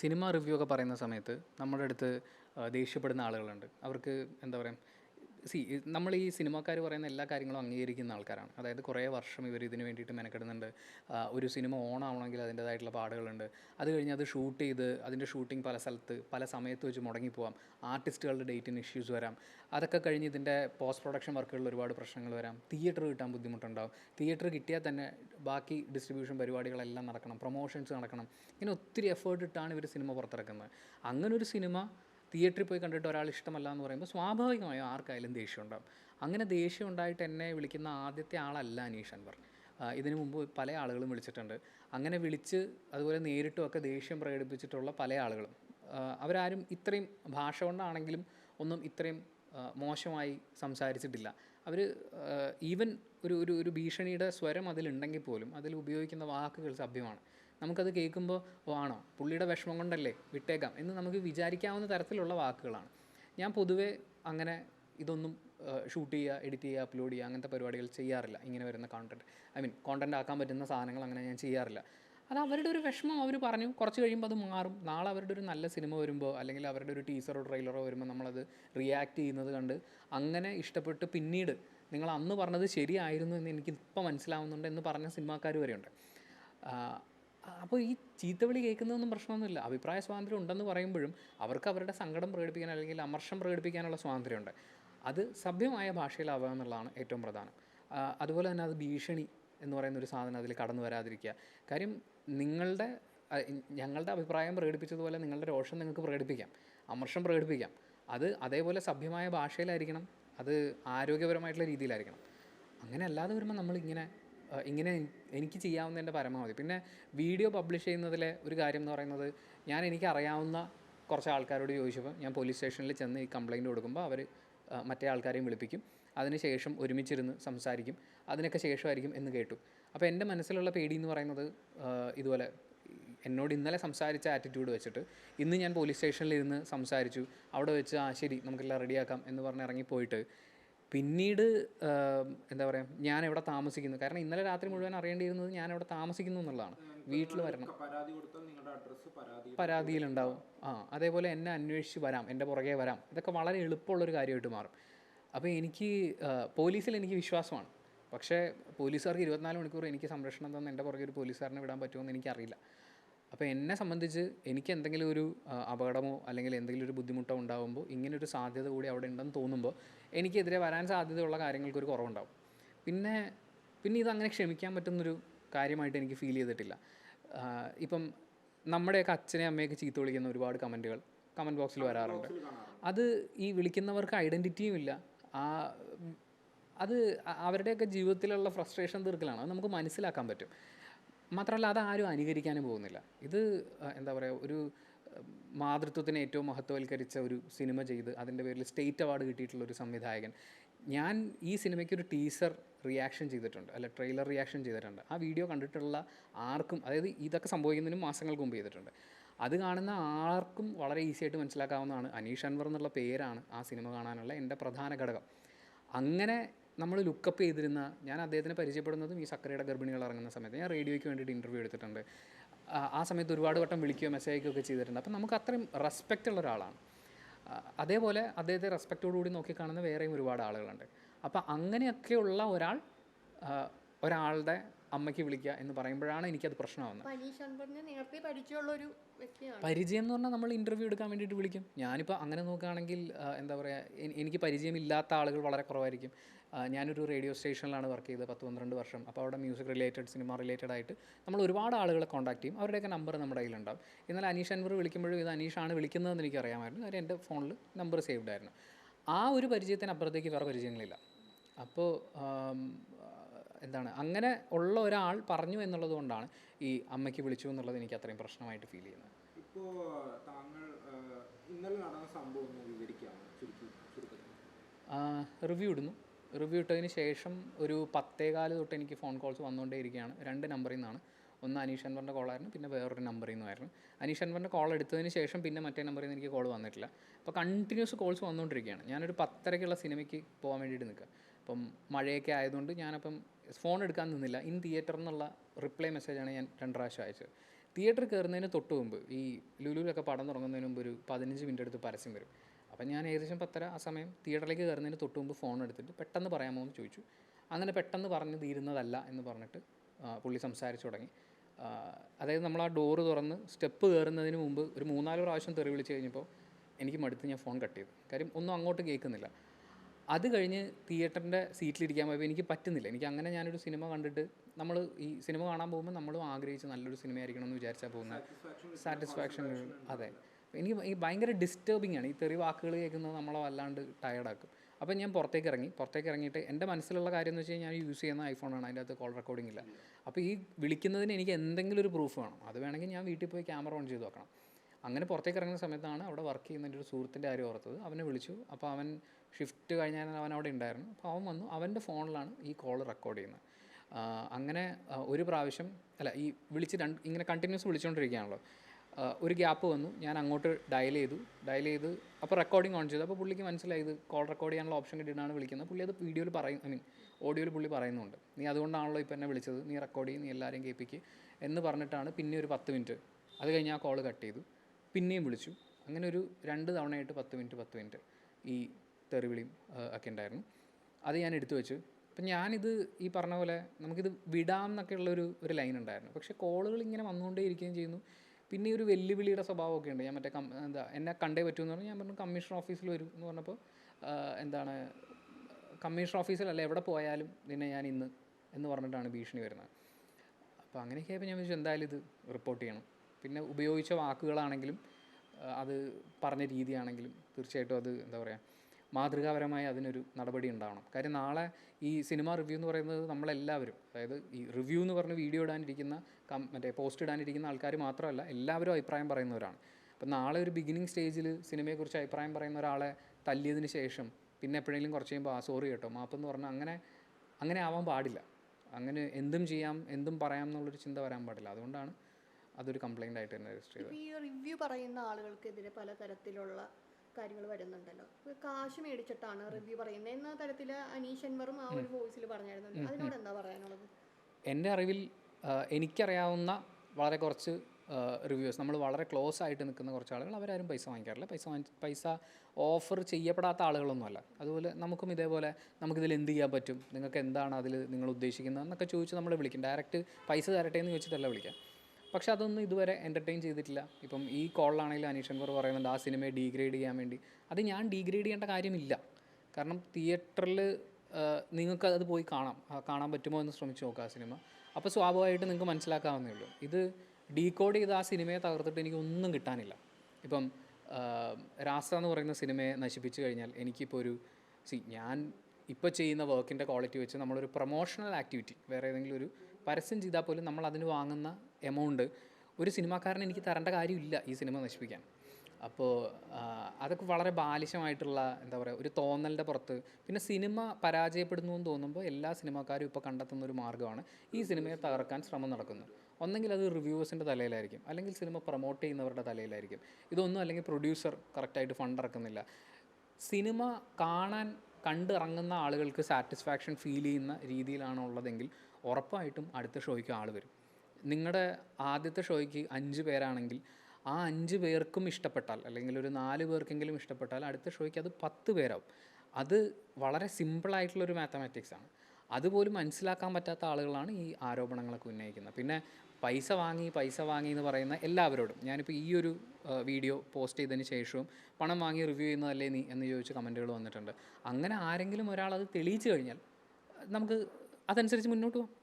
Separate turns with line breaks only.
Cinema review ഒക്കെ പറയുന്ന സമയത്ത് നമ്മുടെ അടുത്ത് ദേഷ്യപ്പെടുന്ന ആളുകളുണ്ട്. അവർക്ക് എന്താ പറയുക സി നമ്മൾ ഈ സിനിമാക്കാർ പറയുന്ന എല്ലാ കാര്യങ്ങളും അംഗീകരിക്കുന്ന ആൾക്കാരാണ്. അതായത് കുറേ വർഷം ഇവർ ഇതിന് വേണ്ടിയിട്ട് മെനക്കെടുന്നുണ്ട്. ഒരു സിനിമ ഓൺ ആവണമെങ്കിൽ അതിന്റേതായിട്ടുള്ള പാടുകളുണ്ട്. അത് കഴിഞ്ഞ് അത് ഷൂട്ട് ചെയ്ത് അതിന്റെ ഷൂട്ടിംഗ് പല സ്ഥലത്ത് പല സമയത്ത് വെച്ച് മുടങ്ങിപ്പോവാം ആർട്ടിസ്റ്റുകളുടെ ഡേറ്റിന് ഇഷ്യൂസ് വരാം. അതൊക്കെ കഴിഞ്ഞ് ഇതിന്റെ പോസ്റ്റ് പ്രൊഡക്ഷൻ വർക്കുകളിൽ ഒരുപാട് പ്രശ്നങ്ങൾ വരാം. തിയേറ്റർ കിട്ടാൻ ബുദ്ധിമുട്ടുണ്ടാവും. തിയേറ്റർ കിട്ടിയാൽ തന്നെ ബാക്കി ഡിസ്ട്രിബ്യൂഷൻ പരിപാടികളെല്ലാം നടക്കണം. പ്രൊമോഷൻസ് നടക്കണം. ഇങ്ങനെ ഒത്തിരി എഫേർട്ട് ഇട്ടാണ് ഇവർ സിനിമ പുറത്തിറക്കുന്നത്. അങ്ങനൊരു സിനിമ തിയേറ്ററിൽ പോയി കണ്ടിട്ട് ഒരാൾ ഇഷ്ടമല്ല എന്ന് പറയുമ്പോൾ സ്വാഭാവികമായും ആർക്കായാലും ദേഷ്യം ഉണ്ടാകും അങ്ങനെ ദേഷ്യം ഉണ്ടായിട്ട് എന്നെ വിളിക്കുന്ന ആദ്യത്തെ ആളല്ല അനീഷ് അൻവർ. ഇതിനു മുമ്പ് പല ആളുകളും വിളിച്ചിട്ടുണ്ട്. അങ്ങനെ വിളിച്ച് അതുപോലെ നേരിട്ടും ഒക്കെ ദേഷ്യം പ്രകടിപ്പിച്ചിട്ടുള്ള പല ആളുകളും. അവരാരും ഇത്രയും ഭാഷ കൊണ്ടാണെങ്കിലും ഒന്നും ഇത്രയും മോശമായി സംസാരിച്ചിട്ടില്ല. അവർ ഈവൻ ഒരു ഒരു ഒരു ഭീഷണിയുടെ സ്വരം അതിലുണ്ടെങ്കിൽ പോലും അതിൽ ഉപയോഗിക്കുന്ന വാക്കുകൾ സഭ്യമാണ്. നമുക്കത് കേൾക്കുമ്പോൾ ഓ ആണോ? പുള്ളിയുടെ വിഷമം കൊണ്ടല്ലേ? വിട്ടേക്കാം. എന്ന് നമുക്ക് വിചാരിക്കാവുന്ന തരത്തിലുള്ള വാക്കുകളാണ്. ഞാൻ പൊതുവേ അങ്ങനെ ഇതൊന്നും ഷൂട്ട് ചെയ്യുക എഡിറ്റ് ചെയ്യുക അപ്ലോഡ് ചെയ്യുക അങ്ങനത്തെ പരിപാടികൾ ചെയ്യാറില്ല. ഇങ്ങനെ വരുന്ന കോണ്ടന്റ് ഐ മീൻ കോണ്ടന്റ് ആക്കാൻ പറ്റുന്ന സാധനങ്ങൾ അങ്ങനെ ഞാൻ ചെയ്യാറില്ല. അത് അവരുടെ ഒരു വിഷമം അവർ പറഞ്ഞു. കുറച്ച് കഴിയുമ്പോൾ അത് മാറും. നാളെ അവരുടെ ഒരു നല്ല സിനിമ വരുമ്പോൾ അല്ലെങ്കിൽ അവരുടെ ഒരു ടീസറോ ട്രെയിലറോ വരുമ്പോൾ നമ്മളത് റിയാക്ട് ചെയ്യുന്നത് കണ്ട് അങ്ങനെ ഇഷ്ടപ്പെട്ട് പിന്നീട് നിങ്ങൾ അന്ന് പറഞ്ഞത് ശരിയായിരുന്നു എന്ന് എനിക്ക് ഇപ്പോൾ മനസ്സിലാവുന്നുണ്ട് എന്ന് പറഞ്ഞ സിനിമാക്കാർ വരെയുണ്ട്. അപ്പോൾ ഈ ചീത്തവിളി കേൾക്കുന്നതൊന്നും പ്രശ്നമൊന്നുമില്ല. അഭിപ്രായ സ്വാതന്ത്ര്യം ഉണ്ടെന്ന് പറയുമ്പോഴും അവർക്ക് അവരുടെ സങ്കടം പ്രകടിപ്പിക്കാൻ അല്ലെങ്കിൽ അമർഷം പ്രകടിപ്പിക്കാനുള്ള സ്വാതന്ത്ര്യമുണ്ട്. അത് സഭ്യമായ ഭാഷയിലാവുക എന്നുള്ളതാണ് ഏറ്റവും പ്രധാനം. അതുപോലെ തന്നെ അത് ഭീഷണി എന്ന് പറയുന്ന ഒരു സാധനം അതിൽ കടന്നു വരാതിരിക്കുക. കാര്യം നിങ്ങളുടെ ഞങ്ങളുടെ അഭിപ്രായം പ്രകടിപ്പിച്ചതുപോലെ നിങ്ങളുടെ രോഷം നിങ്ങൾക്ക് പ്രകടിപ്പിക്കാം. അമർഷം പ്രകടിപ്പിക്കാം. അത് അതേപോലെ സഭ്യമായ ഭാഷയിലായിരിക്കണം. അത് ആരോഗ്യപരമായിട്ടുള്ള രീതിയിലായിരിക്കണം. അങ്ങനെ അല്ലാതെ വരുമ്പോൾ നമ്മളിങ്ങനെ ഇങ്ങനെ എനിക്ക് ചെയ്യാവുന്നതിന്റെ പരമാവധി. പിന്നെ വീഡിയോ പബ്ലിഷ് ചെയ്യുന്നതിലെ ഒരു കാര്യം എന്ന് പറയുന്നത് ഞാൻ എനിക്ക് അറിയാവുന്ന കുറച്ച് ആൾക്കാരോട് ചോദിച്ചപ്പോൾ ഞാൻ പോലീസ് സ്റ്റേഷനിൽ ചെന്ന് ഈ കംപ്ലയിന്റ് കൊടുക്കുമ്പോൾ അവർ മറ്റേ ആൾക്കാരെയും വിളിപ്പിക്കും. അതിനുശേഷം ഒരുമിച്ചിരുന്ന് സംസാരിക്കും. അതിനൊക്കെ ശേഷമായിരിക്കും എന്ന് കേട്ടു. അപ്പോൾ എന്റെ മനസ്സിലുള്ള പേടി എന്ന് പറയുന്നത് ഇതുപോലെ എന്നോട് ഇന്നലെ സംസാരിച്ച ആറ്റിറ്റ്യൂഡ് വെച്ചിട്ട് ഇന്ന് ഞാൻ പോലീസ് സ്റ്റേഷനിൽ ഇരുന്ന് സംസാരിച്ചു. അവിടെ വെച്ച് ആ ശരി നമുക്കെല്ലാം റെഡിയാക്കാം എന്ന് പറഞ്ഞ് ഇറങ്ങിപ്പോയിട്ട് പിന്നീട് എന്താ പറയുക ഞാൻ എവിടെ താമസിക്കുന്നു. കാരണം ഇന്നലെ രാത്രി മുഴുവൻ അറിയേണ്ടിയിരുന്നത് ഞാൻ എവിടെ താമസിക്കുന്നു എന്നുള്ളതാണ്. വീട്ടിൽ വരണം. പരാതിയിലുണ്ടാവും. ആ അതേപോലെ എന്നെ അന്വേഷിച്ച് വരാം. എന്റെ പുറകെ വരാം. ഇതൊക്കെ വളരെ എളുപ്പമുള്ളൊരു കാര്യമായിട്ട് മാറും. അപ്പോൾ എനിക്ക് പോലീസിൽ എനിക്ക് വിശ്വാസമാണ്. പക്ഷേ പോലീസുകാർക്ക് ഇരുപത്തിനാല് മണിക്കൂർ എനിക്ക് സംരക്ഷണം തന്ന എന്റെ പുറകെ ഒരു പോലീസുകാരനെ വിടാൻ പറ്റുമെന്ന് എനിക്കറിയില്ല. അപ്പോൾ എന്നെ സംബന്ധിച്ച് എനിക്ക് എന്തെങ്കിലും ഒരു അപകടമോ അല്ലെങ്കിൽ എന്തെങ്കിലും ഒരു ബുദ്ധിമുട്ടോ ഉണ്ടാകുമ്പോൾ ഇങ്ങനൊരു സാധ്യത കൂടി അവിടെ ഉണ്ടെന്ന് തോന്നുമ്പോൾ എനിക്കെതിരെ വരാൻ സാധ്യതയുള്ള കാര്യങ്ങൾക്കൊരു കുറവുണ്ടാവും. പിന്നെ പിന്നെ ഇതങ്ങനെ ക്ഷമിക്കാൻ പറ്റുന്നൊരു കാര്യമായിട്ട് എനിക്ക് ഫീൽ ചെയ്തിട്ടില്ല. ഇപ്പം നമ്മുടെയൊക്കെ അച്ഛനെ അമ്മയൊക്കെ ചീത്ത വിളിക്കുന്ന ഒരുപാട് കമന്റുകൾ കമന്റ് ബോക്സിൽ വരാറുണ്ട്. അത് ഈ വിളിക്കുന്നവർക്ക് ഐഡന്റിറ്റിയും ഇല്ല. ആ അത് അവരുടെയൊക്കെ ജീവിതത്തിലുള്ള ഫ്രസ്ട്രേഷൻ തീർക്കലാണ്. അത് നമുക്ക് മനസ്സിലാക്കാൻ പറ്റും. മാത്രമല്ല അത് ആരും അനുകരിക്കാനും പോകുന്നില്ല. ഇത് എന്താ പറയുക ഒരു മാതൃത്വത്തിനെ ഏറ്റവും മഹത്വവൽക്കരിച്ച ഒരു സിനിമ ചെയ്ത് അതിന്റെ പേരിൽ സ്റ്റേറ്റ് അവാർഡ് കിട്ടിയിട്ടുള്ള ഒരു സംവിധായകൻ. ഞാൻ ഈ സിനിമയ്ക്ക് ഒരു ടീസർ റിയാക്ഷൻ ചെയ്തിട്ടുണ്ട് അല്ല ട്രെയിലർ റിയാക്ഷൻ ചെയ്തിട്ടുണ്ട്. ആ വീഡിയോ കണ്ടിട്ടുള്ള ആർക്കും അതായത് ഇതൊക്കെ സംഭവിക്കുന്നതിന് മാസങ്ങൾക്ക് മുമ്പ് ചെയ്തിട്ടുണ്ട്. അത് കാണുന്ന ആർക്കും വളരെ ഈസി ആയിട്ട് മനസ്സിലാക്കാവുന്നതാണ്. അനീഷ് അൻവർ എന്നുള്ള പേരാണ് ആ സിനിമ കാണാനുള്ള എന്റെ പ്രധാന ഘടകം. അങ്ങനെ നമ്മൾ ലുക്കപ്പ് ചെയ്തിരുന്ന ഞാൻ അദ്ദേഹത്തിനെ പരിചയപ്പെടുന്നതും ഈ സക്കരയുടെ ഗർഭിണികൾ ഇറങ്ങുന്ന സമയത്ത് ഞാൻ റേഡിയോയ്ക്ക് വേണ്ടിയിട്ട് ഇന്റർവ്യൂ എടുത്തിട്ടുണ്ട്. ആ- സമയത്ത് ഒരുപാട് വട്ടം വിളിക്കുകയോ മെസ്സേജ് അയക്കുകയോ ഒക്കെ ചെയ്തിട്ടുണ്ട്. അപ്പം നമുക്ക് അത്രയും റെസ്പെക്റ്റ് ഉള്ള ഒരാളാണ്. അതേപോലെ അദ്ദേഹത്തെ റെസ്പെക്റ്റോടുകൂടി നോക്കിക്കാണുന്ന വേറെയും ഒരുപാട് ആളുകളുണ്ട്. അപ്പം അങ്ങനെയൊക്കെയുള്ള ഒരാൾ ഒരാളുടെ അമ്മയ്ക്ക് വിളിക്കുക എന്ന് പറയുമ്പോഴാണ് എനിക്കത് പ്രശ്നമാവുന്നത്. പരിചയം എന്ന് പറഞ്ഞാൽ നമ്മൾ ഇന്റർവ്യൂ എടുക്കാൻ വേണ്ടിയിട്ട് വിളിക്കും. ഞാനിപ്പോൾ അങ്ങനെ നോക്കുകയാണെങ്കിൽ എന്താ പറയുക എനിക്ക് പരിചയമില്ലാത്ത ആളുകൾ വളരെ കുറവായിരിക്കും. ഞാനൊരു റേഡിയോ സ്റ്റേഷനിലാണ് വർക്ക് ചെയ്തത് പത്ത് പന്ത്രണ്ട് വർഷം. അപ്പോൾ അവിടെ മ്യൂസിക് റിലേറ്റഡ് സിനിമ റിലേറ്റഡ് ആയിട്ട് നമ്മൾ ഒരുപാട് ആളുകളെ കോൺടാക്ട് ചെയ്യും. അവരുടെയൊക്കെ നമ്പർ നമ്മുടെ കയ്യിലുണ്ടാവും. എന്നാൽ അനീഷ് അൻവർ വിളിക്കുമ്പോഴും ഇത് അനീഷാണ് വിളിക്കുന്നതെന്ന് എനിക്ക് അറിയാമായിരുന്നു കാര്യം എന്റെ ഫോണിൽ നമ്പർ സേവ്ഡ് ആയിരുന്നു. ആ ഒരു പരിചയത്തിനപ്പുറത്തേക്ക് വേറെ പരിചയങ്ങളില്ല. അപ്പോൾ എന്താണ് അങ്ങനെ ഉള്ള ഒരാൾ പറഞ്ഞു എന്നുള്ളത് കൊണ്ടാണ് ഈ അമ്മയ്ക്ക് വിളിച്ചു എന്നുള്ളത് എനിക്ക് അത്രയും പ്രശ്നമായിട്ട് ഫീൽ ചെയ്യുന്നത്.
ഇപ്പോ താങ്കൾ ഇന്നലെ നടന്ന സംഭവം
റിവ്യൂ ഇടുന്നു. റിവ്യൂ ഇട്ടതിന് ശേഷം ഒരു പത്തേകാൽ തൊട്ട് എനിക്ക് ഫോൺ കോൾസ് വന്നുകൊണ്ടേയിരിക്കുകയാണ് രണ്ട് നമ്പറിൽ നിന്നാണ്. ഒന്ന് അനീഷ് അൻവറിന്റെ കോളായിരുന്നു പിന്നെ വേറൊരു നമ്പറിൽ നിന്നുമായിരുന്നു. അനീഷ് അൻവറിന്റെ കോൾ എടുത്തതിന് ശേഷം പിന്നെ മറ്റേ നമ്പറിൽ നിന്ന് എനിക്ക് കോൾ വന്നിട്ടില്ല. അപ്പോൾ കണ്ടിന്യൂസ് കോൾസ് വന്നുകൊണ്ടിരിക്കുകയാണ്. ഞാനൊരു പത്തരയ്ക്കുള്ള സിനിമയ്ക്ക് പോകാൻ വേണ്ടിയിട്ട് നിൽക്കുക. അപ്പം മഴയൊക്കെ ആയതുകൊണ്ട് ഞാനപ്പം ഫോൺ എടുക്കാൻ നിന്നില്ല. ഇൻ തിയേറ്റർ എന്നുള്ള റിപ്ലൈ മെസ്സേജാണ് ഞാൻ രണ്ട് പ്രാവശ്യം അയച്ചത്. തിയേറ്റർ കയറുന്നതിന് തൊട്ട് മുമ്പ് ഈ ലുലുവിലൊക്കെ പടം തുടങ്ങുന്നതിന് മുമ്പ് ഒരു പതിനഞ്ച് മിനിറ്റ് എടുത്ത് പരസ്യം വരും. അപ്പം ഞാൻ ഏകദേശം പത്തര ആ സമയം തിയേറ്ററിലേക്ക് കയറുന്നതിന് തൊട്ട് മുമ്പ് ഫോൺ എടുത്തിട്ട് പെട്ടെന്ന് പറയാമോ എന്ന് ചോദിച്ചു. അങ്ങനെ പെട്ടെന്ന് പറഞ്ഞ് തീരുന്നതല്ല എന്ന് പറഞ്ഞിട്ട് പുള്ളി സംസാരിച്ചു തുടങ്ങി. അതായത് നമ്മൾ ആ ഡോറ് തുറന്ന് സ്റ്റെപ്പ് കയറുന്നതിന് മുമ്പ് ഒരു മൂന്നാൽ പ്രാവശ്യം തെറി വിളിച്ച് കഴിഞ്ഞപ്പോൾ എനിക്ക് മടുത്ത് ഞാൻ ഫോൺ കട്ട് ചെയ്തു. കാര്യം ഒന്നും അങ്ങോട്ട് കേൾക്കുന്നില്ല. അത് കഴിഞ്ഞ് തിയേറ്ററിന്റെ സീറ്റിലിരിക്കാൻ പോയപ്പോൾ എനിക്ക് പറ്റുന്നില്ല. എനിക്ക് അങ്ങനെ ഞാനൊരു സിനിമ കണ്ടിട്ട് നമ്മൾ ഈ സിനിമ കാണാൻ പോകുമ്പോൾ നമ്മളും ആഗ്രഹിച്ച് നല്ലൊരു സിനിമയായിരിക്കണം എന്ന് വിചാരിച്ചാൽ പോകുന്നത്. സാറ്റിസ്ഫാക്ഷൻ അതെ. എനിക്ക് ഈ ഭയങ്കര ഡിസ്റ്റർബിംഗ് ആണ്. ഈ തെറി വാക്കുകൾ കേൾക്കുന്നത് നമ്മളെ വല്ലാണ്ട് ടയർഡാക്കും അപ്പോൾ ഞാൻ പുറത്തേക്ക് ഇറങ്ങി. പുറത്തേക്ക് ഇറങ്ങിയിട്ട് എന്റെ മനസ്സിലുള്ള കാര്യം എന്ന് വെച്ച് കഴിഞ്ഞാൽ ഞാൻ യൂസ് ചെയ്യുന്ന ഐഫോണാണ് അതിന്റെ അകത്ത് കോൾ റെക്കോർഡിംഗ് ഇല്ല. അപ്പോൾ ഈ വിളിക്കുന്നതിന് എനിക്ക് എന്തെങ്കിലും ഒരു പ്രൂഫ് വേണം. അത് വേണമെങ്കിൽ ഞാൻ വീട്ടിൽ പോയി ക്യാമറ ഓൺ ചെയ്ത് വെക്കണം. അങ്ങനെ പുറത്തേക്ക് ഇറങ്ങുന്ന സമയത്താണ് അവിടെ വർക്ക് ചെയ്യുന്ന എന്റെ ഒരു സുഹൃത്തിന്റെ കാര്യം ഓർത്തത്. അവനെ വിളിച്ചു. അപ്പോൾ അവൻ ഷിഫ്റ്റ് കഴിഞ്ഞാൽ അവൻ അവിടെ ഉണ്ടായിരുന്നു. അപ്പോൾ അവൻ വന്നു. അവന്റെ ഫോണിലാണ് ഈ കോൾ റെക്കോർഡ് ചെയ്യുന്നത്. അങ്ങനെ ഒരു പ്രാവശ്യം അല്ല ഈ വിളിച്ച് രണ്ട് ഇങ്ങനെ കണ്ടിന്യൂസ് വിളിച്ചുകൊണ്ടിരിക്കുകയാണല്ലോ ഒരു ഗ്യാപ്പ് വന്നു. ഞാൻ അങ്ങോട്ട് ഡയൽ ചെയ്തു. ഡയൽ ചെയ്ത് അപ്പോൾ റെക്കോർഡിംഗ് ഓൺ ചെയ്തു. അപ്പോൾ പുള്ളിക്ക് മനസ്സിലായി ഇത് കോൾ റെക്കോർഡ് ചെയ്യാനുള്ള ഓപ്ഷൻ കിട്ടിയിട്ടാണ് വിളിക്കുന്നത്. പുള്ളി അത് വീഡിയോയിൽ പറയും ഐ മീൻ ഓഡിയോയിൽ പുള്ളി പറയുന്നുണ്ട്. നീ അതുകൊണ്ടാണല്ലോ ഇപ്പോൾ എന്നെ വിളിച്ചത്. നീ റെക്കോർഡ് ചെയ്യും. നീ എല്ലാവരെയും കേൾപ്പിക്ക്. എന്ന് പറഞ്ഞിട്ടാണ് പിന്നെ ഒരു പത്ത് മിനിറ്റ്. അത് കഴിഞ്ഞ് ആ കോൾ കട്ട് ചെയ്തു. പിന്നെയും വിളിച്ചു. അങ്ങനെ ഒരു രണ്ട് തവണയായിട്ട് പത്ത് മിനിറ്റ് പത്ത് മിനിറ്റ് ഈ തെറിവിളിയും ഒക്കെ ഉണ്ടായിരുന്നു. അത് ഞാൻ എടുത്തു വെച്ചു. അപ്പം ഞാനിത് ഈ പറഞ്ഞ പോലെ നമുക്കിത് വിടാം എന്നൊക്കെ ഉള്ളൊരു ഒരു ലൈൻ ഉണ്ടായിരുന്നു. പക്ഷേ കോളുകൾ ഇങ്ങനെ വന്നുകൊണ്ടേ ഇരിക്കുകയും ചെയ്യുന്നു. പിന്നെ ഒരു വെല്ലുവിളിയുടെ സ്വഭാവമൊക്കെ ഉണ്ട്. ഞാൻ മറ്റേ കം എന്താ എന്നെ കണ്ടേ പറ്റൂ എന്ന് പറഞ്ഞാൽ ഞാൻ പറഞ്ഞു കമ്മീഷണർ ഓഫീസിൽ വരും എന്ന് പറഞ്ഞപ്പോൾ എന്താണ് കമ്മീഷണർ ഓഫീസിലല്ല എവിടെ പോയാലും നിന്നെ ഞാൻ ഇന്ന് എന്ന് പറഞ്ഞിട്ടാണ് ഭീഷണി വരുന്നത്. അപ്പോൾ അങ്ങനെയൊക്കെ ആയപ്പോൾ ഞാൻ വിചാരിച്ചു എന്തായാലും ഇത് റിപ്പോർട്ട് ചെയ്യണം. പിന്നെ ഉപയോഗിച്ച വാക്കുകളാണെങ്കിലും അത് പറഞ്ഞ രീതിയാണെങ്കിലും തീർച്ചയായിട്ടും അത് എന്താ പറയുക മാതൃകാപരമായി അതിനൊരു നടപടി ഉണ്ടാവണം. കാര്യം നാളെ ഈ സിനിമ റിവ്യൂ എന്ന് പറയുന്നത് നമ്മളെല്ലാവരും അതായത് ഈ റിവ്യൂ എന്ന് പറഞ്ഞ് വീഡിയോ ഇടാനിരിക്കുന്ന കം മറ്റേ പോസ്റ്റ് ഇടാനിരിക്കുന്ന ആൾക്കാർ മാത്രമല്ല എല്ലാവരും അഭിപ്രായം പറയുന്നവരാണ്. അപ്പം നാളെ ഒരു ബിഗിനിങ് സ്റ്റേജിൽ സിനിമയെക്കുറിച്ച് അഭിപ്രായം പറയുന്ന ഒരാളെ തല്ലിയതിന് ശേഷം പിന്നെ എപ്പോഴെങ്കിലും കുറച്ച് കഴിയുമ്പോൾ ആ സോറി കേട്ടോ മാപ്പെന്ന് പറഞ്ഞാൽ അങ്ങനെ അങ്ങനെ ആവാൻ പാടില്ല. അങ്ങനെ എന്തും ചെയ്യാം എന്തും പറയാം എന്നുള്ളൊരു ചിന്ത വരാൻ പാടില്ല. അതുകൊണ്ടാണ് അതൊരു കംപ്ലൈന്റ് ആയിട്ട് തന്നെ രജിസ്റ്റർ ചെയ്തത്.
ഈ റിവ്യൂ പറയുന്ന ആളുകൾക്കെതിരെ പല തരത്തിലുള്ള കാര്യങ്ങൾ വരുന്നുണ്ടല്ലോ. കാശ് മേടിച്ചിട്ടാണ് റിവ്യൂ പറയുന്നത്. എന്ന തരത്തിൽ അനീഷ് അൻവറും ആ ഒരു വോയിസിൽ പറഞ്ഞായിരുന്നു അതിനോട് എന്താ പറയാനുള്ളത്?
എന്റെ അറിവിൽ എനിക്കറിയാവുന്ന വളരെ കുറച്ച് റിവ്യൂസ്. നമ്മൾ വളരെ ക്ലോസ് ആയിട്ട് നിൽക്കുന്ന കുറച്ച് ആളുകൾ അവരാരും പൈസ വാങ്ങിക്കാറില്ല. പൈസ വാങ്ങി പൈസ ഓഫർ ചെയ്യപ്പെടാത്ത ആളുകളൊന്നുമല്ല. അതുപോലെ നമുക്കും ഇതേപോലെ നമുക്കിതിൽ എന്ത് ചെയ്യാൻ പറ്റും? നിങ്ങൾക്ക് എന്താണ് അതിൽ നിങ്ങൾ ഉദ്ദേശിക്കുന്നത്? എന്നൊക്കെ ചോദിച്ച് നമ്മൾ വിളിക്കും. ഡയറക്റ്റ് പൈസ തരട്ടെ എന്ന് ചോദിച്ചിട്ടല്ല വിളിക്കാം പക്ഷെ അതൊന്നും ഇതുവരെ എന്റർടൈൻ ചെയ്തിട്ടില്ല. ഇപ്പം ഈ കോളിലാണെങ്കിലും അനീഷ് അൻവർ പറയുന്നുണ്ട് ആ സിനിമയെ ഡീഗ്രേഡ് ചെയ്യാൻ വേണ്ടി. അത് ഞാൻ ഡീഗ്രേഡ് ചെയ്യേണ്ട കാര്യമില്ല. കാരണം തിയേറ്ററിൽ നിങ്ങൾക്ക് അത് പോയി കാണാം. കാണാൻ പറ്റുമോ എന്ന് ശ്രമിച്ചു നോക്കുക ആ സിനിമ. അപ്പോൾ സ്വാഭാവികമായിട്ട് നിങ്ങൾക്ക് മനസ്സിലാക്കാവുന്നേ ഉള്ളൂ. ഇത് ഡീകോഡ് ചെയ്ത് ആ സിനിമയെ തകർത്തിട്ട് എനിക്ക് ഒന്നും കിട്ടാനില്ല. ഇപ്പം രാസ എന്ന് പറയുന്ന സിനിമയെ നശിപ്പിച്ചു കഴിഞ്ഞാൽ എനിക്കിപ്പോൾ ഒരു സി ഞാൻ ഇപ്പോൾ ചെയ്യുന്ന വർക്കിന്റെ ക്വാളിറ്റി വെച്ച് നമ്മളൊരു പ്രൊമോഷണൽ ആക്ടിവിറ്റി വേറെ ഏതെങ്കിലും ഒരു പരസ്യം ചെയ്താൽ പോലും നമ്മൾ അതിന് വാങ്ങുന്ന എമൗണ്ട് ഒരു സിനിമാക്കാരൻ എനിക്ക് തരേണ്ട കാര്യമില്ല ഈ സിനിമ നശിപ്പിക്കാൻ. അപ്പോൾ അതൊക്കെ വളരെ ബാലിശമായിട്ടുള്ള എന്താ പറയുക ഒരു തോന്നലിന്റെ പുറത്ത്. പിന്നെ സിനിമ പരാജയപ്പെടുന്നു എന്ന് തോന്നുമ്പോൾ എല്ലാ സിനിമാക്കാരും ഇപ്പോൾ കണ്ടെത്തുന്ന ഒരു മാർഗമാണ് ഈ സിനിമയെ തകർക്കാൻ ശ്രമം നടക്കുന്നു. ഒന്നെങ്കിൽ അത് റിവ്യൂവേഴ്സിന്റെ തലയിലായിരിക്കും. അല്ലെങ്കിൽ സിനിമ പ്രൊമോട്ട് ചെയ്യുന്നവരുടെ തലയിലായിരിക്കും. ഇതൊന്നും അല്ലെങ്കിൽ പ്രൊഡ്യൂസർ കറക്റ്റായിട്ട് ഫണ്ട് ഇറക്കുന്നില്ല. സിനിമ കാണാൻ കണ്ടിറങ്ങുന്ന ആളുകൾക്ക് സാറ്റിസ്ഫാക്ഷൻ ഫീൽ ചെയ്യുന്ന രീതിയിലാണുള്ളതെങ്കിൽ ഉറപ്പായിട്ടും അടുത്ത ഷോയ്ക്ക് ആൾ വരും. നിങ്ങളുടെ ആദ്യത്തെ ഷോയ്ക്ക് അഞ്ച് പേരാണെങ്കിൽ ആ അഞ്ച് പേർക്കും ഇഷ്ടപ്പെട്ടാൽ അല്ലെങ്കിൽ ഒരു നാല് പേർക്കെങ്കിലും ഇഷ്ടപ്പെട്ടാൽ അടുത്ത ഷോയ്ക്ക് അത് പത്ത് പേരാവും. അത് വളരെ സിമ്പിളായിട്ടുള്ളൊരു മാത്തമാറ്റിക്സ് ആണ്. അതുപോലും മനസ്സിലാക്കാൻ പറ്റാത്ത ആളുകളാണ് ഈ ആരോപണങ്ങളൊക്കെ ഉന്നയിക്കുന്നത്. പിന്നെ പൈസ വാങ്ങി പൈസ വാങ്ങി എന്ന് പറയുന്ന എല്ലാവരോടും ഞാനിപ്പോൾ ഈ ഒരു വീഡിയോ പോസ്റ്റ് ചെയ്തതിന് ശേഷവും പണം വാങ്ങി റിവ്യൂ ചെയ്യുന്നതല്ലേ നീ എന്ന് ചോദിച്ച് കമന്റുകൾ വന്നിട്ടുണ്ട്. അങ്ങനെ ആരെങ്കിലും ഒരാൾ അത് തെളിയിച്ചു കഴിഞ്ഞാൽ നമുക്ക് അതനുസരിച്ച് മുന്നോട്ട് പോകാം